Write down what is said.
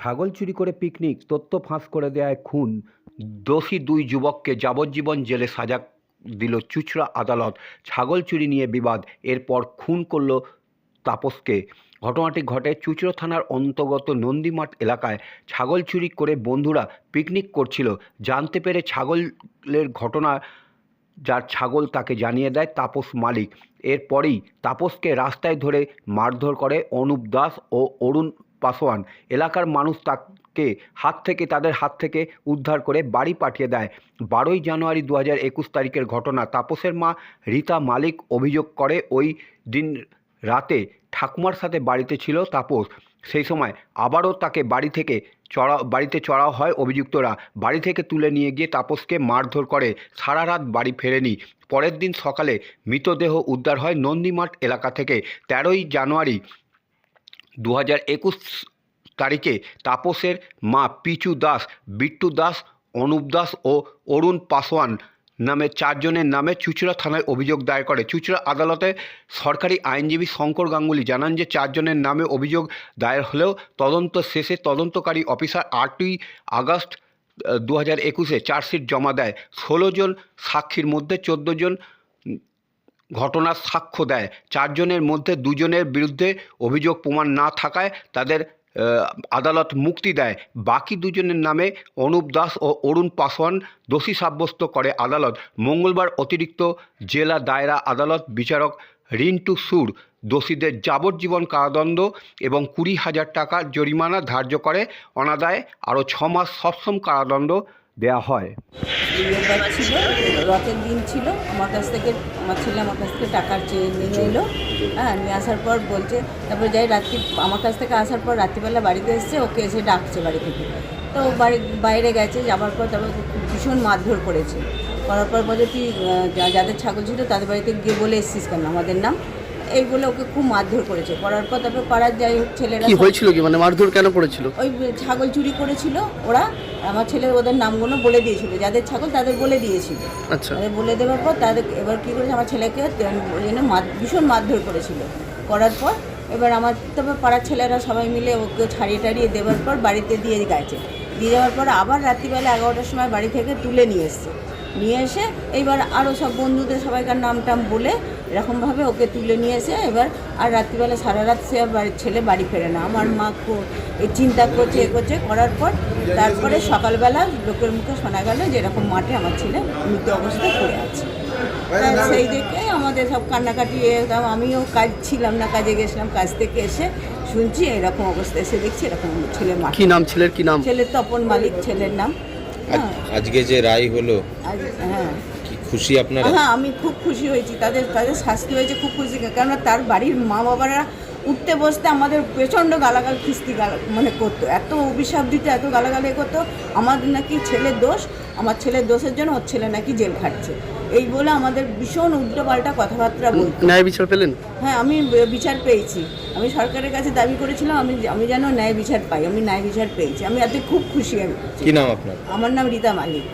ছাগল চুরি করে পিকনিক তথ্য ফাঁস করে দেয় খুন। দোষী দুই যুবককে যাবজ্জীবন জেলে সাজা দিল চুচড়া আদালত। ছাগল চুরি নিয়ে বিবাদ, এরপর খুন করল তাপসকে। ঘটনাটি ঘটে চুচড়ো থানার অন্তর্গত নন্দীমাঠ এলাকায়। ছাগল চুরি করে বন্ধুরা পিকনিক করছিল। জানতে পেরে ছাগলের ঘটনা, যার ছাগল তাকে জানিয়ে দেয় তাপস মালিক। এরপরেই তাপসকে রাস্তায় ধরে মারধর করে অনুপ দাস ও অরুণ পাসওয়ান এলাকার মানুষ তাকে হাত থেকে, তাদের হাত থেকে উদ্ধার করে বাড়ি পাঠিয়ে দেয়। বারোই জানুয়ারি দু একুশ তারিখের ঘটনা। তাপসের মা রীতা মালিক অভিযোগ করে, ওই দিন রাতে ঠাকুমার সাথে বাড়িতে ছিল তাপস। সেই সময় আবারও তাকে বাড়ি থেকে চড়া, বাড়িতে চড়াও হয় অভিযুক্তরা। বাড়ি থেকে তুলে নিয়ে গিয়ে তাপসকে মারধর করে। সারা রাত বাড়ি ফেরেনি। পরের দিন সকালে মৃতদেহ উদ্ধার হয় নন্দীমাঠ এলাকা থেকে। তেরোই জানুয়ারি দু হাজার একুশ তারিখে তাপসের মা পিচু দাস, বিট্টু দাস, অনুপ দাস ও অরুণ পাসওয়ান নামে চারজনের নামে চুচড়া থানায় অভিযোগ দায়ের করে। চুচড়া আদালতে সরকারি আইনজীবী শঙ্কর গাঙ্গুলি জানান যে, চারজনের নামে অভিযোগ দায়ের হলেও তদন্ত শেষে তদন্তকারী অফিসার আটই আগস্ট দু হাজার একুশে চার্জশিট জমা দেয়। ষোলো জন সাক্ষীর মধ্যে চোদ্দ জন ঘটনার সাক্ষ্য দেয়। চারজনের মধ্যে দুজনের বিরুদ্ধে অভিযোগ প্রমাণ না থাকায় তাদের আদালত মুক্তি দেয়। বাকি দুজনের নামে অনুপ দাস ও অরুণ পাসওয়ান দোষী সাব্যস্ত করে আদালত। মঙ্গলবার অতিরিক্ত জেলা দায়রা আদালত বিচারক রিন্টু সুর দোষীদের যাবজ্জীবন কারাদণ্ড এবং কুড়ি হাজার টাকা জরিমানা ধার্য করে। অনাদায় আরও ছ মাস সশ্রম কারাদণ্ড দেওয়া হয়। ছিল রথের দিন ছিল। আমার কাছ থেকে আমার ছেলে আমার কাছ থেকে টাকা চেয়ে নিয়ে এলো। হ্যাঁ নিয়ে আসার পর বলছে তারপরে যাই রাত্রি আমার কাছ থেকে আসার পর রাত্রিবেলা বাড়িতে এসছে ওকে এসে ডাকছে বাড়ি থেকে। তো ও বাড়ি বাইরে গেছে যাওয়ার পর তারপর ভীষণ মারধর করেছে। করার পর বলে তুই যাদের ছাগল ছিল তাদের বাড়িতে গিয়ে বলে এসছিস কেন? আমাদের নাম? এই বলে ওকে খুব মারধর করেছে। করার পর তারপর পাড়ার যাই হোক ছেলেরা কি হয়েছিল কি? মানে মারধর কেন করেছিল? ওই ছাগল চুরি করেছিল ওরা। আমার ছেলে ওদের নামগুলো বলে দিয়েছিল। যাদের ছাগল তাদের বলে দিয়েছিল। আচ্ছা। বলে দেওয়ার পর তাদের এবার কী করেছে? আমার ছেলেকে ওই জন্য ভীষণ মারধর করেছিল। করার পর এবার আমার তবে পাড়ার ছেলেরা সবাই মিলে ওকে ছাড়িয়ে টাড়িয়ে দেওয়ার পর বাড়িতে দিয়ে গেছে। দিয়ে যাওয়ার পর আবার রাত্রিবেলা এগারোটার সময় বাড়ি থেকে তুলে নিয়ে এসছে। নিয়ে এসে এইবার আরও সব বন্ধুদের সবাইকার নাম টাম বলে এরকমভাবে ওকে তুলে নিয়ে এসে এবার আর রাত্রিবেলা সারা রাত সে আর বাড়ির ছেলে বাড়ি ফেরে না। আমার মা এই চিন্তা করছে এ করছে করার পর তারপরে সকালবেলা লোকের মুখে শোনা গেল যে এরকম মাঠে আমার ছেলে মৃত অবস্থায় পড়ে আছে। সেই দেখে আমাদের সব কান্নাকাটি আমিও কাজ ছিলাম না কাজে গেছিলাম কাজ থেকে এসে শুনছি এরকম অবস্থা এসে দেখছি এরকম ছেলে কি নাম ছেলের কি নাম? ছেলের তপন মালিক ছেলের নাম। আজকে যে রায় হলো হ্যাঁ। কি খুশি আপনারা? হ্যাঁ আমি খুব খুশি হয়েছি তাদের তাদের শাস্তি হয়েছে খুব খুশি কেননা তার বাড়ির মা বাবারা উঠতে বসতে আমাদের প্রচণ্ড গালাগাল খিস্তি গাল মানে করতো। এত অভিশাপ দিতে এত গালাগালি করতো আমাদের নাকি ছেলের দোষ আমার ছেলের দোষের জন্য ওর ছেলে নাকি জেল খাটছে। এই বলে আমাদের ভীষণ উল্টো পাল্টা কথাবার্তা বলতো। ন্যায় বিচার পেলেন? হ্যাঁ আমি বিচার পেয়েছি। আমি সরকারের কাছে দাবি করেছিলাম আমি আমি যেন ন্যায় বিচার পাই আমি ন্যায় বিচার পেয়েছি। আমি এতে খুব খুশি আমি। কি নাম আপনার? আমার নাম রীতা মালিক।